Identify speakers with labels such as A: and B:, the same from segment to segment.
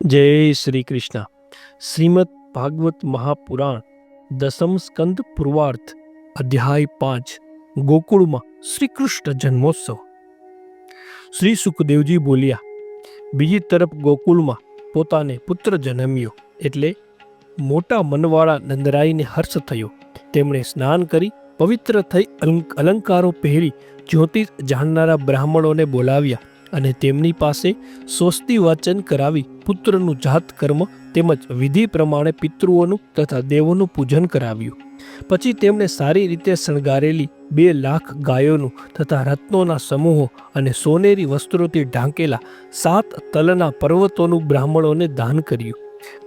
A: જય શ્રી કૃષ્ણ. શ્રીમદ ભાગવત મહાપુરાણ, દસમ સ્કંદ પૂર્વાર્થ અધ્યાય પાંચ, ગોકુળમાં શ્રી કૃષ્ણ જન્મોત્સવ. શ્રી સુખદેવજી બોલ્યા, બીજી તરફ ગોકુળમાં પોતાને પુત્ર જન્મ્યો એટલે મોટા મનવાળા નંદરાયને હર્ષ થયો. તેમણે સ્નાન કરી, પવિત્ર થઈ અલંકારો પહેરી જ્યોતિષ જાણનારા બ્રાહ્મણોને બોલાવ્યા. અને તેમની પાસે સ્વસ્તિ વાચન કરાવી પુત્રનું જાત કર્મ તેમજ વિધિ પ્રમાણે પિતૃઓનું તથા દેવોનું પૂજન કરાવ્યું. પછી તેમણે સારી રીતે શણગારેલી બે લાખ ગાયોનું તથા રત્નોના સમૂહો અને સોનેરી વસ્ત્રોથી ઢાંકેલા સાત તલના પર્વતોનું બ્રાહ્મણોને દાન કર્યું.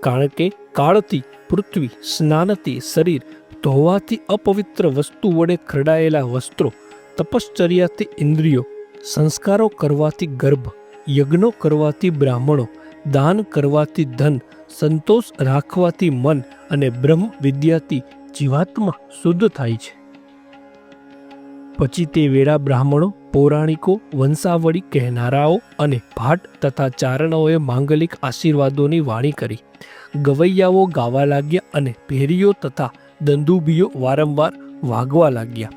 A: કારણ કે કાળથી પૃથ્વી, સ્નાનથી શરીર, ધોવાથી અપવિત્ર વસ્તુ વડે ખરડાયેલા વસ્ત્રો, તપશ્ચર્યાથી ઇન્દ્રિયો સંસ્કારો કરવાથી ગર્ભ, યજ્ઞો કરવાથી બ્રાહ્મણો, દાન કરવાથી ધન, સંતોષ રાખવાથી મન અને બ્રહ્મ વિદ્યાથી જીવાત્મા શુદ્ધ થાય છે. પછી તે વેળા બ્રાહ્મણો, પૌરાણિકો, વંશાવળી કહેનારાઓ અને ભાટ તથા ચારણોએ માંગલિક આશીર્વાદોની વાણી કરી. ગવૈયાઓ ગાવા લાગ્યા અને ભેરીઓ તથા દંદુભીઓ વારંવાર વાગવા લાગ્યા.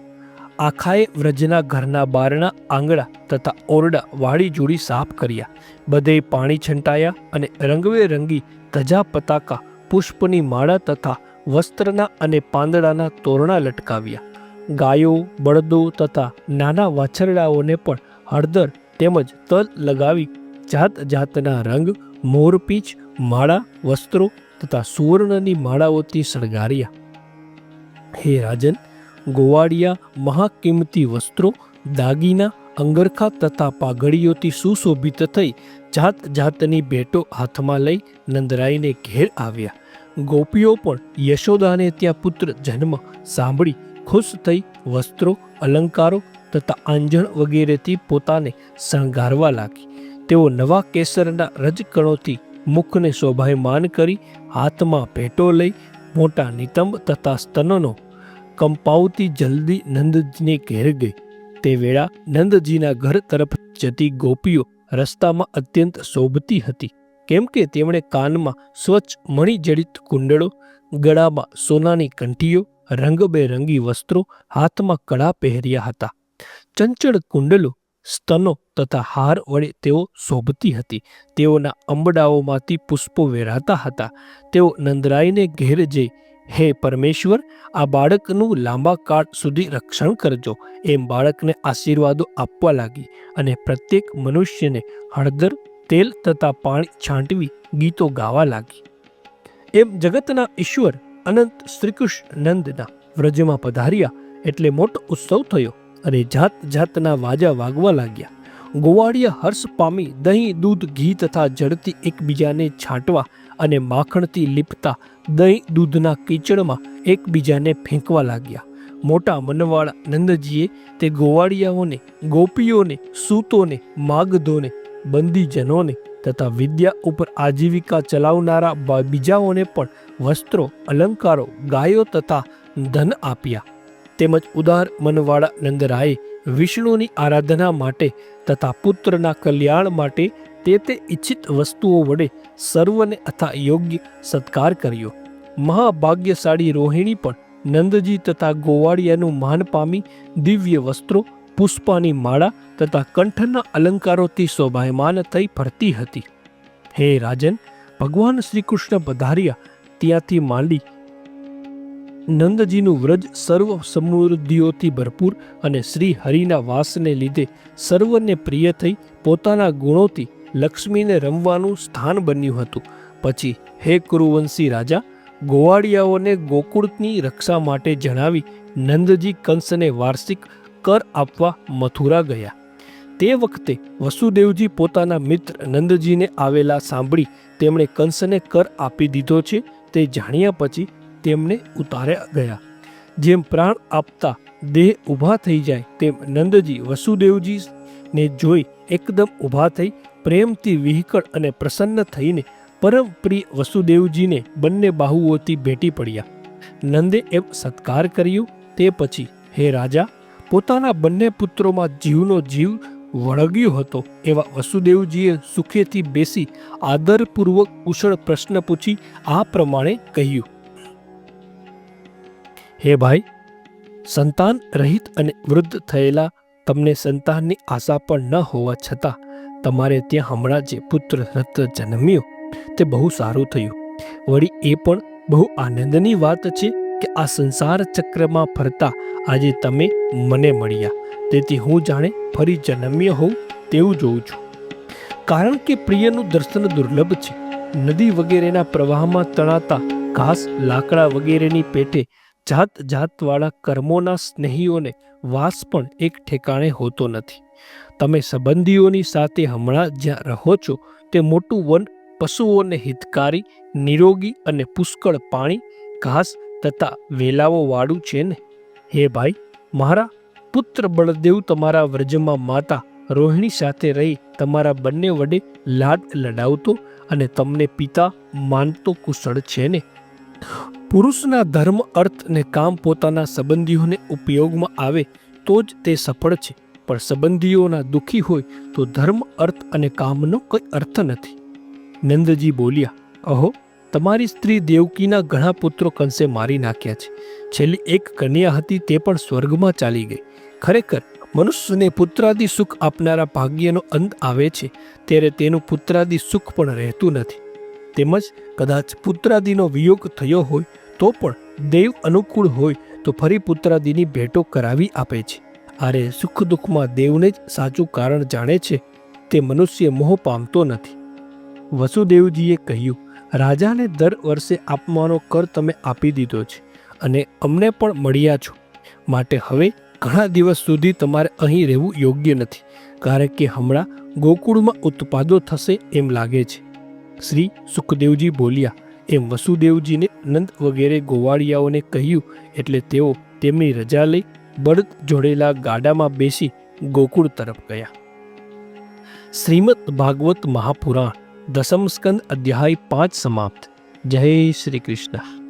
A: આખાએ વ્રજના ઘરના બારણા આંગણા તથા ઓરડા વાળી જોડી સાફ કર્યા. બધે પાણી છંટાયા અને રંગબેરંગી ધજા પતાકા, પુષ્પની માળા તથા વસ્ત્રના અને પાંદડાના તોરણા લટકાવ્યા. ગાયો, બળદો તથા નાના વાછરડાઓને પણ હળદર તેમજ તલ લગાવી જાત જાતના રંગ, મોરપીચ, માળા, વસ્ત્રો તથા સુવર્ણની માળાઓથી શણગાર્યા. હે રાજન ગોવાળિયા મહાકિંમતી વસ્ત્રો, દાગીના, અંગરખા તથા પાઘડીઓથી સુશોભિત થઈ જાત જાતની ભેટો હાથમાં લઈ નંદરાયને ઘેર આવ્યા. ગોપીઓ પણ યશોદાને ત્યાં પુત્ર જન્મ સાંભળી ખુશ થઈ વસ્ત્રો, અલંકારો તથા આંજણ વગેરેથી પોતાને શણગારવા લાગી. તેઓ નવા કેસરના રજકણોથી મુખને શોભાયમાન કરી હાથમાં ભેટો લઈ મોટા નિતંબ તથા સ્તનનો કંપાવતી જલ્દી નંદજીને ઘેર ગઈ. તે વેળા નંદજીના ઘર તરફ જતી ગોપીઓ રસ્તામાં અત્યંત શોભતી હતી. કેમ કે તેમણે કાનમાં સ્વચ્છ મણિજડિત કુંડળો, ગળામાં સોનાની કંઠીઓ, રંગબેરંગી વસ્ત્રો, હાથમાં કળા પહેર્યા હતા. ચંચળ કુંડલો, સ્તનો તથા હાર વડે તેઓ શોભતી હતી. તેઓના અંબડાઓમાંથી પુષ્પો વેરાતા હતા. તેઓ નંદરાયને ઘેર જઈ હે પરમેશ્વર, આ બાળકનું લાંબા કાળ સુધી રક્ષણ કરજો. એમ બાળકને આશીર્વાદો આપવા લાગી અને પ્રત્યેક મનુષ્યને હળદર, તેલ તથા પાણી છાંટવી ગીતો ગાવા લાગી. એમ જગતના ઈશ્વર અનંત શ્રીકૃષ્ણ નંદના વ્રજમાં પધાર્યા એટલે મોટો ઉત્સવ થયો અને જાત જાતના વાજા વાગવા લાગ્યા. ગોવાળિયા હર્ષ પામી દહીં, દૂધ, ઘી તથા જળથી એકબીજાને છાંટવા અને માખણથી લીપતા દહીં દૂધના કીચડમાં એકબીજાને ફેંકવા લાગ્યા. મોટા મનવાળા નંદજીએ તે ગોવાળિયાઓને, ગોપીઓને, સૂતોને, માગધોને, બંદીજનોને તથા વિદ્યા ઉપર આજીવિકા ચલાવનારા બીજાઓને પણ વસ્ત્રો, અલંકારો, ગાયો તથા ધન આપ્યા. તેમજ ઉદાર મનવાળા નંદરાયે વિષ્ણુની આરાધના માટે તથા પુત્રના કલ્યાણ માટે તે તે ઈચ્છિત વસ્તુઓ વડે સર્વને અથા યોગ્ય સત્કાર કર્યો. મહાભાગ્યશાળી રોહિણી પણ નંદજી તથા ગોવાળિયાનું માન પામી દિવ્ય વસ્ત્રો, પુષ્પાની માળા તથા કંઠના અલંકારોથી શોભાયમાન થઈ ફરતી હતી. હે રાજન, ભગવાન શ્રી કૃષ્ણ પધાર્યા ત્યાંથી માંડી. નંદજીનું વ્રજ સર્વ સમૃદ્ધિઓથી ભરપૂર અને શ્રી હરિના વાસને લીધે સર્વને પ્રિય થઈ પોતાના ગુણોથી લક્ષ્મીને રમવાનું સ્થાન બન્યું હતું. પછી હે કુરુવંશી રાજા, ગોવાળિયાઓને ગોકુળની રક્ષા માટે જણાવી નંદજી કંસને વાર્ષિક કર આપવા મથુરા ગયા. તે વખતે વસુદેવજી પોતાના મિત્ર નંદજીને આવેલા સાંભળી તેમણે કંસને કર આપી દીધો છે તે જાણ્યા પછી તેમને ઉતાર્યા ગયા. જેમ પ્રાણ આપતા દેહ ઊભા થઈ જાય તેમ નંદજી વસુદેવજીને જોઈ એકદમ ઊભા થઈ પ્રેમથી વિહકળ અને પ્રસન્ન થઈને પરમ પ્રિય વસુદેવજીને બંને બાહુઓથી ભેટી પડ્યા. નંદે એમ સત્કાર કર્યું, તે પછી, હે રાજા, પોતાના બંને પુત્રોમાં જીવનો જીવ વળગ્યો હતો. એવા વસુદેવજીએ સુખેથી બેસી આદરપૂર્વક કુશળ પ્રશ્ન પૂછી આ પ્રમાણે કહ્યું, હે ભાઈ, સંતાન રહિત અને વૃદ્ધ થયેલા તમને સંતાનની આશા પણ ન હોવા છતાં તમારે ત્યાં હમણાં જે પુત્ર રત્ન જન્મ્યો. તે બહુ સારું થયું. વળી એ પણ બહુ આનંદની વાત છે કે આ સંસાર ચક્રમાં ફરતા આજે તમે મને મળ્યા. તેથી હું જાણે ફરી જન્મ્યો હોઉં તેવું જોઉં છું. કારણ કે પ્રિયનું દર્શન દુર્લભ છે. નદી વગેરેના પ્રવાહમાં તણાતા ઘાસ લાકડા વગેરેની પેટે જાત જાતવાળા કર્મોના સ્નેહીઓને વાસ પણ એક ઠેકાણે હોતો નથી. તમે સંબંધીઓની સાથે હમણાં જ્યાં રહો છો, તે મોટું વન પશુઓને હિતકારી, નિરોગી અને પુષ્કળ પાણી, ઘાસ તથા વેલાઓવાળું છે ને? હે ભાઈ, મારા પુત્ર બળદેવ તમારા વ્રજમાં માતા રોહિણી સાથે રહી તમારા બંને વડે લાડ લડાવતો અને તમને પિતા માનતો કુશળ છે ને? પુરુષના ધર્મ, અર્થ અને કામ પોતાના સંબંધીઓને ઉપયોગમાં આવે તો જ તે સફળ છે. પણ સંબંધીઓના દુઃખી હોય તો ધર્મ, અર્થ અને કામનો કોઈ અર્થ નથી. નંદજી બોલ્યા, અહો, તમારી સ્ત્રી દેવકીના ઘણા પુત્રો કંસે મારી નાખ્યા છે. છેલ્લી એક કન્યા હતી તે પણ સ્વર્ગમાં ચાલી ગઈ. ખરેખર, મનુષ્યને પુત્રાદિ સુખ આપનારા ભાગ્યનો અંત આવે છે. ત્યારે તેનું પુત્રાદી સુખ પણ રહેતું નથી. તેમજ કદાચ પુત્રાદિનો વિયોગ થયો હોય તો પણ દેવ અનુકૂળ હોય તો ફરી પુત્રાદિની ભેટો કરાવી આપે છે. આરે સુખ દુઃખમાં દેવને જ સાચું કારણ જાણે છે તે મનુષ્ય મોહ પામતો નથી. વસુદેવજીએ કહ્યું, રાજાને દર વર્ષે આપવાનો કર તમે આપી દીધો છે અને અમને પણ મળ્યા છો. માટે હવે ઘણા દિવસ સુધી તમારે અહીં રહેવું યોગ્ય નથી, કારણ કે હમણાં ગોકુળમાં ઉત્પાદો થશે એમ લાગે છે. શ્રી સુખદેવજી બોલ્યા. એમ વસુદેવજીને નંદ વગેરે ગોવાળિયાઓને કહ્યું એટલે તેઓ તેમની રજા લઈ બળદ જોડેલા ગાડામાં બેસી ગોકુળ તરફ ગયા. શ્રીમદ ભાગવત મહાપુરાણ દસમ સ્કંદ અધ્યાય પાંચ સમાપ્ત. જય શ્રી કૃષ્ણ.